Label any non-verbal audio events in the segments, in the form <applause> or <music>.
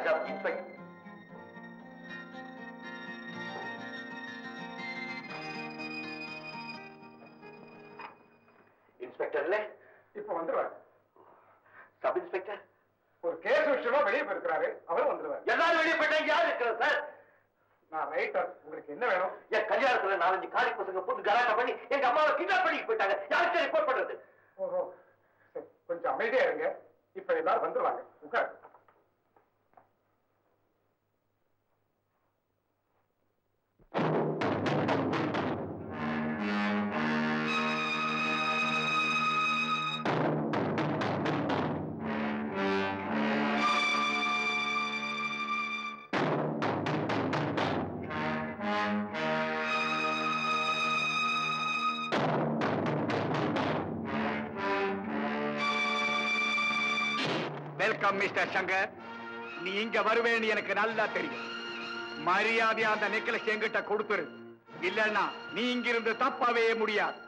ராஜா inspector இன்ஸ்பெக்டர்ல இப்ப வந்துருவாரு. Sub inspector ஒரு கேஸ் விஷயமா வெளியே போயிருக்கிறாரு. அவரும் வந்துருவாரு. எல்லாரும் வெளியே போயிட்டாங்க யார் இருக்கிறது சார் நான் ரைட்டர் உங்களுக்கு என்ன வேணும்? என் கல்யாணத்துல நாலஞ்சு காலி பசங்க போட்டு கலாட்டா பண்ணி எங்க அம்மாவை கிட்னாப் பண்ணி போயிட்டாங்க. யாருக்கு ரிப்போர்ட் பண்றது? ஓஹோ. கொஞ்சம் அமைதியா இருங்க. இப்ப எல்லாரும் வந்துருவாங்க. உட்கார் வெல்கம் மிஸ்டர் சங்கர் நீ இங்க வருவேன்னு எனக்கு நல்லா தெரியும். மரியாதையா அந்த நெக்லஸ் என்கிட்ட கொடுத்துரு. இல்லன்னா நீ இங்கிருந்து தப்பவே முடியாது.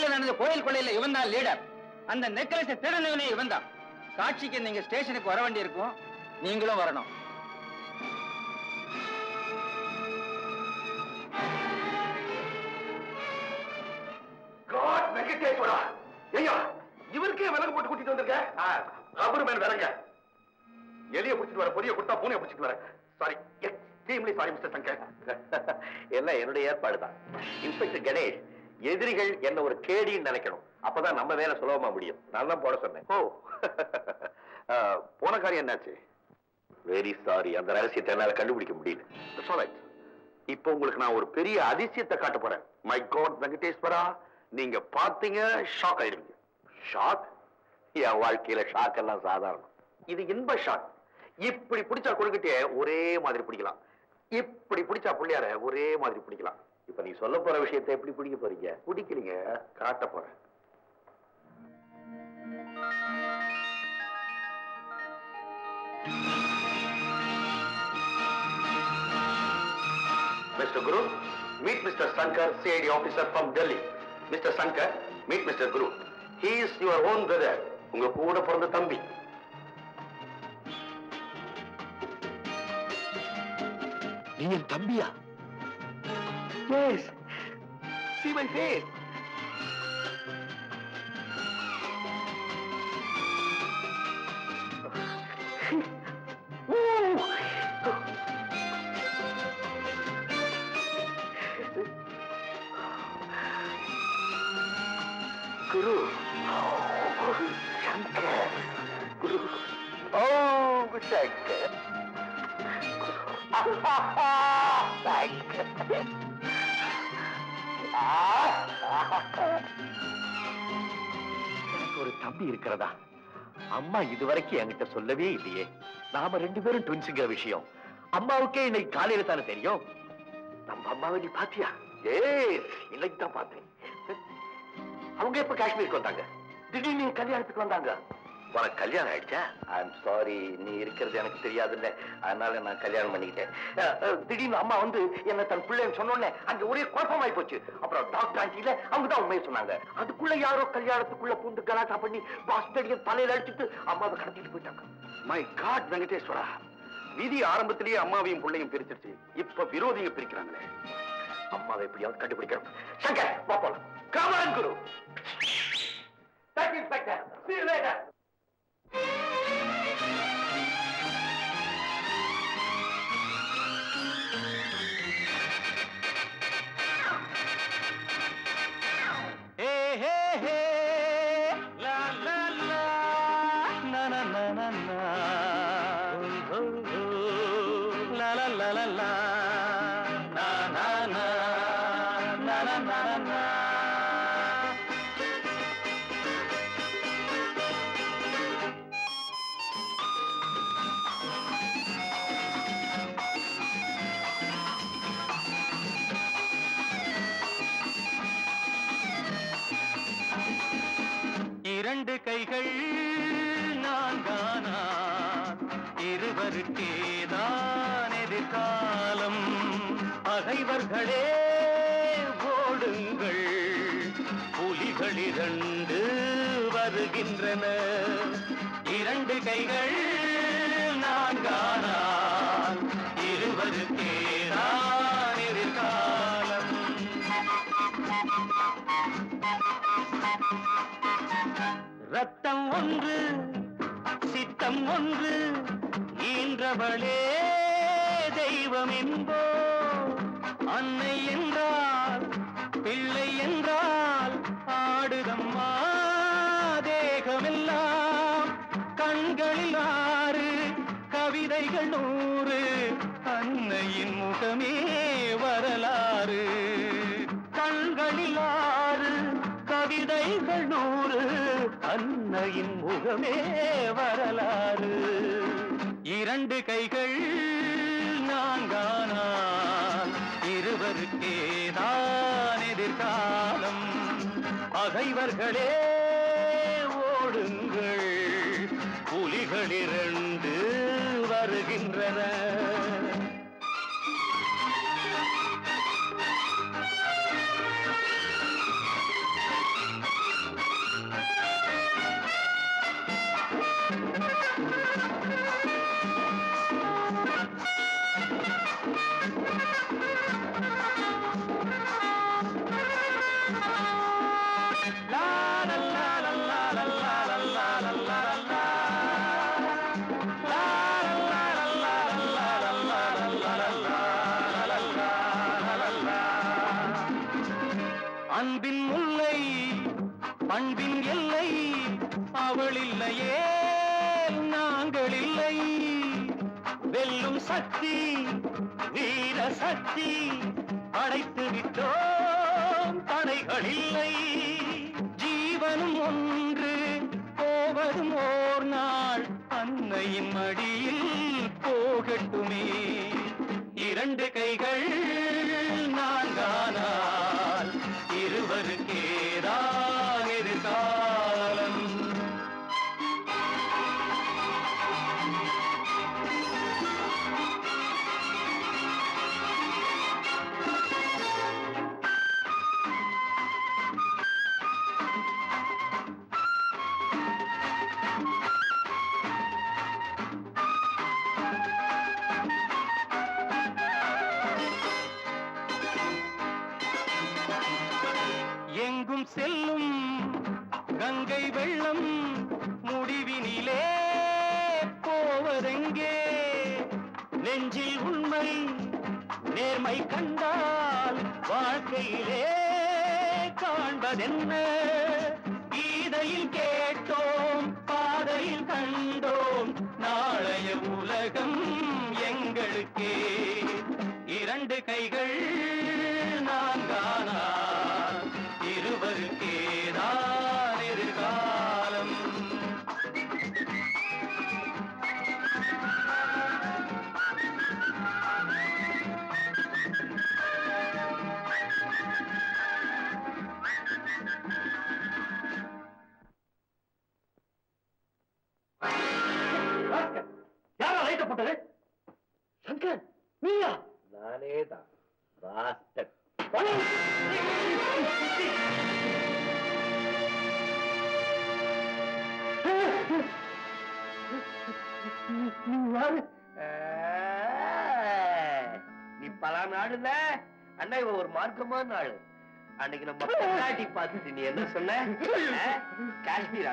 டெல்லியில நடந்த கோயில் கொள்ளையில இவன் தான் லீடர் அந்த நெக்லஸை திருநவனே இவன் தான் சாட்சிக்கு நீங்க ஸ்டேஷனுக்கு வர வேண்டி இருக்கும் நீங்களும் வரணும். இவருக்கே விலங்கு போட்டு கூட்டிட்டு வந்திருக்க? அவரு மேல விலங்க. எலிய புடிச்சிட்டு வர பொரிய கொடுத்தா பூனைய புடிச்சிட்டு வர. Sorry extremely sorry mister Shankar. <laughs> எல்லாம் என்னுடைய ஏற்பாடு தான் இன்ஸ்பெக்டர் கணேஷ் எதிரிகள் என்ன ஒரு கேடின்னு நினைக்கணும். அப்பதான் நம்ம வேலை சுலபமா முடியும். நான் தான் போட சொன்னேன். ஓ. <laughs> போன காரியம் என்னாச்சு? வெரி சாரி அந்த ரகசியத்தை என்னால கண்டுபிடிக்க முடியல. இப்போ உங்களுக்கு நான் ஒரு பெரிய அதிசயத்தை காட்ட போறேன். மை காட் வெங்கடேஸ்வரா நீங்க பாத்தீங்க ஷாக் ஆயிடுவீங்க. ஷாக் என் வாழ்க்கையில ஷாக் எல்லாம் சாதாரணம். இது இன்ப ஷாக் இப்படி பிடிச்சா கொழுக்கிட்டே ஒரே மாதிரி பிடிக்கலாம். இப்படி பிடிச்சா புள்ளியார ஒரே மாதிரி பிடிக்கலாம். இப்ப நீ சொல்ல போற விஷயத்தை எப்படி பிடிக்க போறீங்க பிடிக்கலீங்க காட்ட போறேன் mister Guru meet mister Shankar CID officer from Delhi mister Shankar meet mister Guru he is your own brother உங்க கூட பிறந்த தம்பி நீ என் தம்பியா yes see my face Guru Shankar Guru ஓ சங்கர் சங்கர் எனக்கு ஒரு தம்பி இருக்கிறதா? அம்மா இதுவரைக்கும் என்கிட்ட சொல்லவே இல்லையே. நாம ரெண்டு பேரும் ட்வின்ஸுங்கிற விஷயம். அம்மாவுக்கே இன்னைக்கு காலையில தானே தெரியும்? நம்ம அம்மாவை நீ பாத்தியா? ஏ இன்னைக்கு தான் பார்த்தேன். அவங்க எப்ப காஷ்மீருக்கு வந்தாங்க? திடீர்னு கல்யாணத்துக்கு வந்தாங்க. உனக்கு கல்யாணம் ஆயிடுச்சா? ஐம் சாரி நீ இருக்கிறது எனக்கு தெரியாதுல்ல. அதனால நான் கல்யாணம் பண்ணிக்கிட்டேன். திடீர்னு அம்மா வந்து என்ன தன் பிள்ளைன்னு சொன்னோடனே அங்க ஒரே குழப்பமாயி போச்சு. அப்புறம் டாக்டர் ஆண்டியில அவங்க தான் உண்மையை சொன்னாங்க. அதுக்குள்ள யாரோ கல்யாணத்துக்குள்ள பூந்து கலாட்டா பண்ணி பாஸ்டடிய தலையில அடிச்சுட்டு அம்மாவை கடத்திட்டு போயிட்டாங்க. My god Venkateswara. விதி ஆரம்பத்திலேயே அம்மாவையும் பிள்ளையும் பிரிச்சிருச்சு. இப்ப விரோதிங்க பிரிக்கிறாங்களே. அம்மாவை எப்படியாவது கண்டுபிடிக்கணும். சங்கர் வா போலாம். Come on Guru. Thank you, Inspector. See you later. இரண்டு கைகள் நான் தானா இருவருக்கேதான் எதிர்காலம். பகைவர்களே வருகின்றன இரண்டு கைகள் நான்கானான் இருவருக்கேதான் எதிர்காலம். ரத்தம் ஒன்று சித்தம் ஒன்று ஈன்றவளே தெய்வம் என்போ அன்னை என்றால் பிள்ளை என்றால் கவிதைகள் நூறு. அன்னையின் முகமே வரலாறு. கண்களில் ஆறு கவிதைகள் நூறு. அன்னையின் முகமே வரலாறு. இரண்டு கைகள் நான்கானால் இருவருக்கேதான் எதிர்காலம். பகைவர்களே ஓடுங்கள். புலிகளிரண்டு வருகின்றன. வெல்லும் சக்தி வீர சக்தி. அடைத்து விட்டோம் தடைகள் இல்லை. ஜீவனும் ஒன்று போவதும் ஓர் நாள். அன்னையின் மடியில் போகட்டுமே. இரண்டு கைகள் நான்கானால். உண்மை நேர்மை கண்டால் வாழ்க்கையிலே காண்பதென்ன? கீதையில் கேட்டோம் பாதையில் கண்டோம் நாளைய உலகம் எங்களுக்கே. இரண்டு கைகள் போட்டது சங்கர் நீயா? நானே தான் பாஸ்டர் நீ பல நாடுல அண்ணா இவன் ஒரு மார்க்கமான ஆளு அன்னைக்கு நம்ம பொண்டாட்டி பார்த்துட்டு நீ என்ன சொன்ன? காஷ்மீர்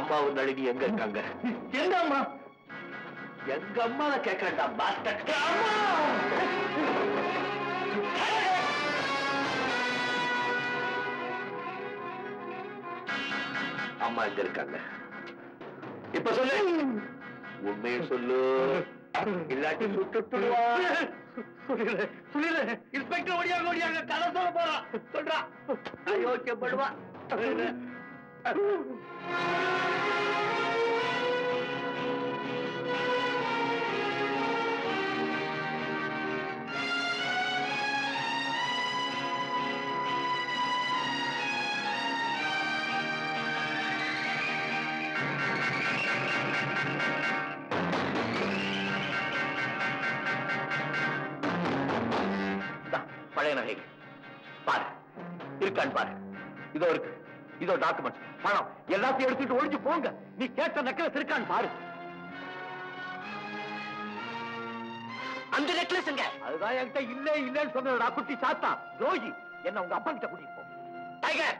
அம்மாவும் நளினி எங்க இருக்காங்க? எங்க அம்மா எங்க அம்மாவை கேட்கறா பாஸ்டர் அம்மா எங்க இருக்காங்க? இப்ப சொல்லு. உண்மையை சொல்லு. இல்லாட்டி சுட்டுட்டுடுவா சொல்லு சொல்லு இன்ஸ்பெக்டர் ஓடியாங்க ஓடியாங்க. கதை சொல்ல போறான். சொல்றா. யோசிக்கப்படுவா. பழைய நகைகள். பாரு இருக்கான்னு பாரு. இதோ இருக்கு. இதோ டாக்குமெண்ட் பணம் எல்லாத்தையும் எடுத்துட்டு ஒழிஞ்சு போங்க. நீ கேட்ட நெக்லஸ் இருக்கான்னு பாரு. அந்த நெக்லஸ் எங்க? அதுதான் என்கிட்ட இல்ல இல்லன்னு சொன்னடா குட்டி சாத்தா. ரோகி என்ன உங்க அப்பா கிட்ட கூட்டிட்டு போ. டைகர்!